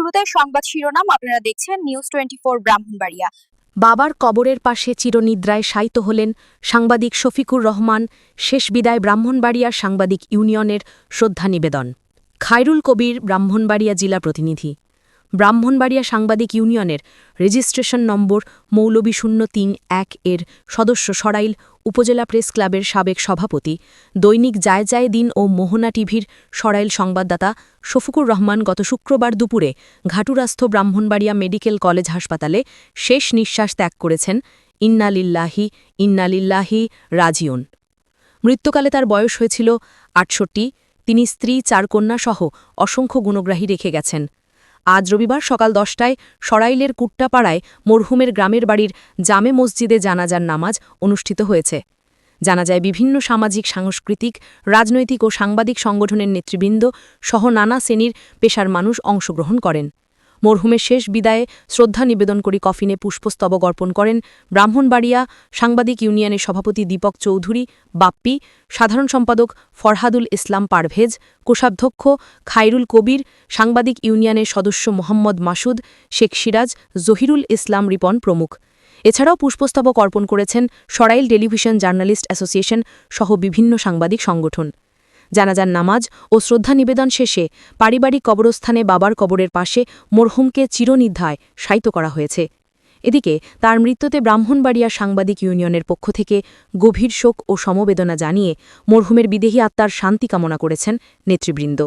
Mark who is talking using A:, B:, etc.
A: শুরুতে সংবাদ শিরোনাম আপনারা দেখছেন নিউজ টোয়েন্টি ফোর ব্রাহ্মণবাড়িয়া।
B: বাবার কবরের পাশে চিরনিদ্রায় শায়িত হলেন সাংবাদিক শফিকুর রহমান। শেষ বিদায় ব্রাহ্মণবাড়িয়া সাংবাদিক ইউনিয়নের শ্রদ্ধা নিবেদন। খায়রুল কবির, ব্রাহ্মণবাড়িয়া জেলা প্রতিনিধি। ব্রাহ্মণবাড়িয়া সাংবাদিক ইউনিয়নের রেজিস্ট্রেশন নম্বর মৌলবী শূন্য তিন এক এর সদস্য সরাইল উপজেলা প্রেস ক্লাবের সাবেক সভাপতি, দৈনিক যায় যায় দিন ও মোহনা টিভির সরাইল সংবাদদাতা শফিকুর রহমান গত শুক্রবার দুপুরে ঘাটুরাস্থ ব্রাহ্মণবাড়িয়া মেডিকেল কলেজ হাসপাতালে শেষ নিঃশ্বাস ত্যাগ করেছেন ইন্নালিল্লাহি ইন্নালিল্লাহি রাজিউন। মৃত্যুকালে তার বয়স হয়েছিল আটষট্টি, তিনি স্ত্রী, চার কন্যা সহ অসংখ্য গুণগ্রাহী রেখে গেছেন। আজ রবিবার সকাল দশটায় সরাইলের কুট্টাপাড়ায় মরহুমের গ্রামের বাড়ির জামে মসজিদে জানাজার নামাজ অনুষ্ঠিত হয়েছে। জানা যায়, বিভিন্ন সামাজিক, সাংস্কৃতিক, রাজনৈতিক ও সাংবাদিক সংগঠনের নেতৃবৃন্দ সহ নানা শ্রেণির পেশার মানুষ অংশগ্রহণ করেন। মরহুমের শেষ বিদায়ে শ্রদ্ধা নিবেদন করি কফিনে পুষ্পস্তবক অর্পণ করেন ব্রাহ্মণবাড়িয়া সাংবাদিক ইউনিয়নের সভাপতি দীপক চৌধুরী, বাপ্পি, সাধারণ সম্পাদক ফরহাদুল ইসলাম পারভেজ, কোষাধ্যক্ষ খায়রুল কবির, সাংবাদিক ইউনিয়নের সদস্য মোহাম্মদ মাসুদ, শেখ সিরাজ, জহিরুল ইসলাম রিপন প্রমুখ। এছাড়াও পুষ্পস্তবক অর্পণ করেছেন সরাইল টেলিভিশন জার্নালিস্ট অ্যাসোসিয়েশন সহ বিভিন্ন সাংবাদিক সংগঠন। জানাজার নামাজ ও শ্রদ্ধা নিবেদন শেষে পারিবারিক কবরস্থানে বাবার কবরের পাশে মরহুমকে চিরনিদ্ধায় শায়িত করা হয়েছে। এদিকে তার মৃত্যুতে ব্রাহ্মণবাড়িয়া সাংবাদিক ইউনিয়নের পক্ষ থেকে গভীর শোক ও সমবেদনা জানিয়ে মরহুমের বিদেহী আত্মার শান্তি কামনা করেছেন নেতৃবৃন্দ।